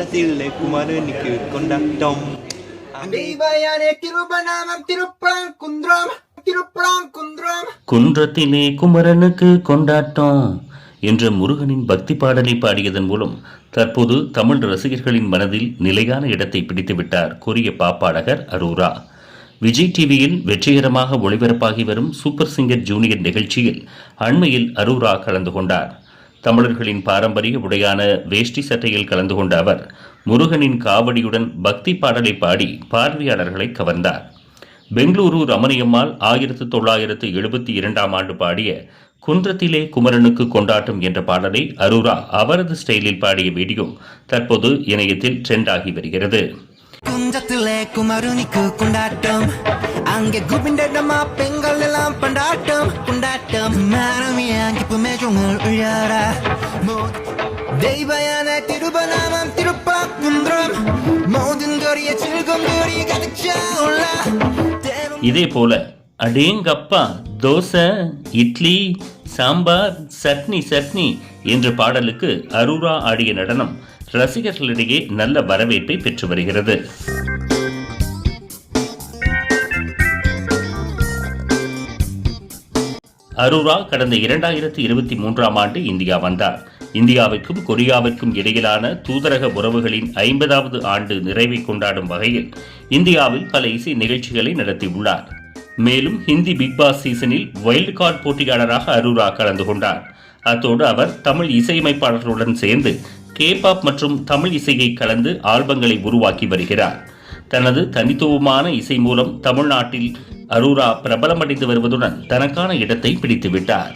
குந்தத்தில் குமரனுக்கு கொண்டாட்டம் திருபநாமம் திருப்பரம் குன்றம் திருப்பரம் குன்றம் குன்றத்திலே குமரனுக்கு கொண்டாட்டம் என்ற முருகனின் பக்தி பாடலை பாடியதன் மூலம் தற்போது தமிழ் ரசிகர்களின் மனதில் நிலையான இடத்தை பிடித்துவிட்டார் கொரிய பாப்பாடகர் அரூரா விஜய் டிவியில் வெற்றிகரமாக ஒளிபரப்பாகி வரும் சூப்பர் சிங்கர் ஜூனியர் நிகழ்ச்சியில் அண்மையில் அரூரா கலந்து கொண்டார் தமிழர்களின் பாரம்பரிய உடையான வேஷ்டி சட்டையில் கலந்து கொண்ட அவர் முருகனின் காவடியுடன் பக்தி பாடலை பாடி பார்வையாளர்களை கவர்ந்தார். பெங்களூரு ரமணியம்மாள் ஆயிரத்து தொள்ளாயிரத்து எழுபத்தி இரண்டாம் ஆண்டு பாடிய குன்றத்திலே குமரனுக்கு கொண்டாட்டம் என்ற பாடலை அருரா அவரது ஸ்டைலில் பாடிய வீடியோ தற்போது இணையத்தில் ட்ரெண்ட் ஆகி வருகிறது. குன்றத்திலே குமரனுக்கு கொண்டாட்டம் எங்க குபிண்டமா பெண்கள் எல்லாம் பண்டாட்டம் கொண்டாட்டம். மனமியாங்கி புமேஜங்கள் உயார தெய்வயான திருபநாமம் திருப்பாக்குன்றம் மோதின் கோரிய சில்கும் கோரிய கதிச்சா உள்ள. இதே போல அடேங்கப்பா தோசை இட்லி சாம்பார் சட்னி சட்னி என்ற பாடலுக்கு அரூரா ஆடிய நடனம் ரசிகர்களிடையே நல்ல வரவேற்பை பெற்று வருகிறது. அரோரா கடந்த இரண்டாயிரத்தி இருபத்தி மூன்றாம் ஆண்டு இந்தியா வந்தார். இந்தியாவிற்கும் கொரியாவிற்கும் இடையிலான தூதரக உறவுகளின் ஐம்பதாவது ஆண்டு நிறைவை கொண்டாடும் வகையில் இந்தியாவில் பல இசை நிகழ்ச்சிகளை நடத்தியுள்ளார். மேலும் ஹிந்தி பிக் பாஸ் சீசனில் வைல்ட் கார்டு போட்டியாளராக அருரா கலந்து கொண்டார். அத்தோடு அவர் தமிழ் இசையமைப்பாளர்களுடன் சேர்ந்து கேபாப் மற்றும் தமிழ் இசையை கலந்து ஆல்பங்களை உருவாக்கி வருகிறார். தனது தனித்துவமான இசை மூலம் தமிழ்நாட்டில் அருரா பிரபலமடைந்து வருவதுடன் தனக்கான இடத்தை பிடித்துவிட்டார்.